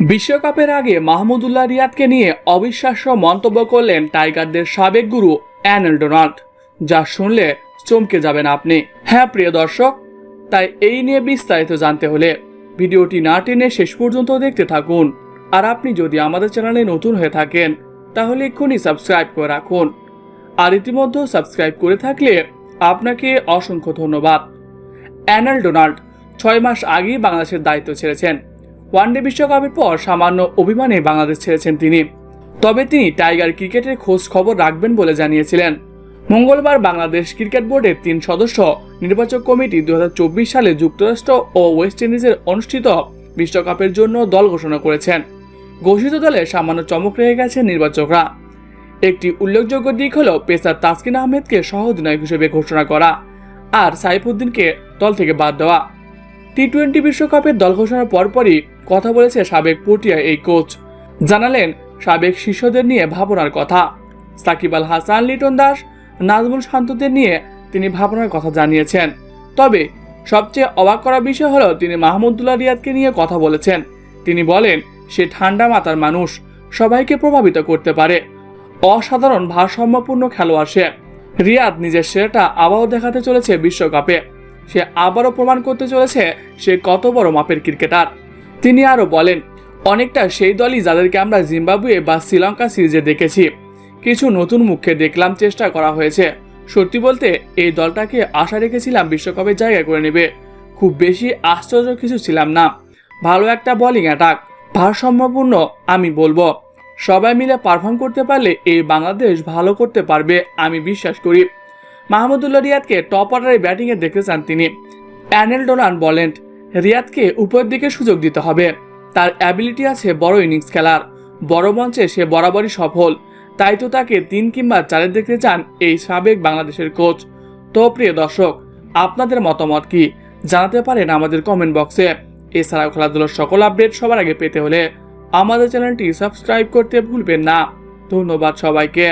বিশ্বকাপের আগে মাহমুদুল্লাহ রিয়াদকে নিয়ে অবিশ্বাস্য মন্তব্য করলেন টাইগারদের সাবেক গুরু অ্যানেল ডোনাল্ড। যা শুনলে চমকে যাবেন আপনি। হ্যাঁ প্রিয় দর্শক, তাই এই নিয়ে বিস্তারিত জানতে হলে ভিডিওটি না টেনে শেষ পর্যন্ত দেখতে থাকুন। আর আপনি যদি আমাদের চ্যানেলে নতুন হয়ে থাকেন, তাহলে এক্ষুনি সাবস্ক্রাইব করে রাখুন। আর ইতিমধ্যে সাবস্ক্রাইব করে থাকলে আপনাকে অসংখ্য ধন্যবাদ। অ্যানাল ডোনাল্ড ছয় মাস আগেই বাংলাদেশের দায়িত্ব ছেড়েছেন। ওয়ানডে বিশ্বকাপের পর সামান্য অভিমানে বাংলাদেশ ছেড়েছেন তিনি। তবে তিনি টাইগার ক্রিকেটের খোঁজ খবর রাখবেন বলে জানিয়েছিলেন। মঙ্গলবার বাংলাদেশ ক্রিকেট বোর্ডের তিন সদস্য, নির্বাচক কমিটি দু হাজার চব্বিশ সালে যুক্তরাষ্ট্র ও ওয়েস্ট ইন্ডিজের অনুষ্ঠিত বিশ্বকাপের জন্য দল ঘোষণা করেছেন। ঘোষিত দলে সামান্য চমক রেখে গেছে নির্বাচকরা। একটি উল্লেখযোগ্য দিক হল পেসার তাসকিন আহমেদকে সহ অধিনায়ক হিসেবে ঘোষণা করা আর সাইফুদ্দিনকে দল থেকে বাদ দেওয়া। টি টোয়েন্টি বিশ্বকাপের দল ঘোষণার পরপরই কথা বলেছে সাবেক পটিয়া এই কোচ। জানালেন, সাবেক শিষ্যদের নিয়ে ভাবনার কথা। সাকিব আল হাসান, লিটন দাস, নাজমুল শান্তদের নিয়ে তিনি ভাবনার কথা জানিয়েছেন। তবে সবচেয়ে অবাক করা বিষয় হলো, তিনি মাহমুদুল্লাহ রিয়াদকে নিয়ে কথা বলেছেন। তিনি বলেন, সে ঠান্ডা মাতার মানুষ, সবাইকে প্রভাবিত করতে পারে। অসাধারণ ভারসাম্যপূর্ণ খেলোয়াড় সে। রিয়াদ নিজের সেরাটা আবারও দেখাতে চলেছে বিশ্বকাপে। সে আবারও প্রমাণ করতে চলেছে সে কত বড় মাপের ক্রিকেটার। তিনি আরও বলেন, অনেকটা সেই দলই যাদেরকে আমরা জিম্বাবুয়ে বা শ্রীলঙ্কা সিরিজে দেখেছি। কিছু নতুন মুখে দেখলাম চেষ্টা করা হয়েছে। সত্যি বলতে, এই দলটাকে আশা রেখেছিলাম বিশ্বকাপে জায়গা করে নেবে। খুব বেশি আশ্চর্য কিছু ছিলাম না। ভালো একটা বোলিং অ্যাটাক ভারসাম্যপূর্ণ, আমি বলব। সবাই মিলে পারফর্ম করতে পারলে এই বাংলাদেশ ভালো করতে পারবে, আমি বিশ্বাস করি। মাহমুদুল্লাহ রিয়াদকে টপ অর্ডারে ব্যাটিংয়ে দেখতে চান তিনি। অ্যানেল ডোনান বলেন, রিয়াদকে উপরের দিকে সুযোগ দিতে হবে। তার অ্যাবিলিটি আছে বড় ইনিংস খেলার। বড় মঞ্চে সে বরাবরই সফল। তাই তো তাকে তিন কিংবা চারে দেখতে চান এই সাবেক বাংলাদেশের কোচ তো প্রিয় দর্শক, আপনাদের মতামত কি? জানাতে পারেন আমাদের কমেন্ট বক্সে এছাড়াও খেলাধুলার সকল আপডেট সবার আগে পেতে হলে আমাদের চ্যানেলটি সাবস্ক্রাইব করতে ভুলবেন না। ধন্যবাদ সবাইকে।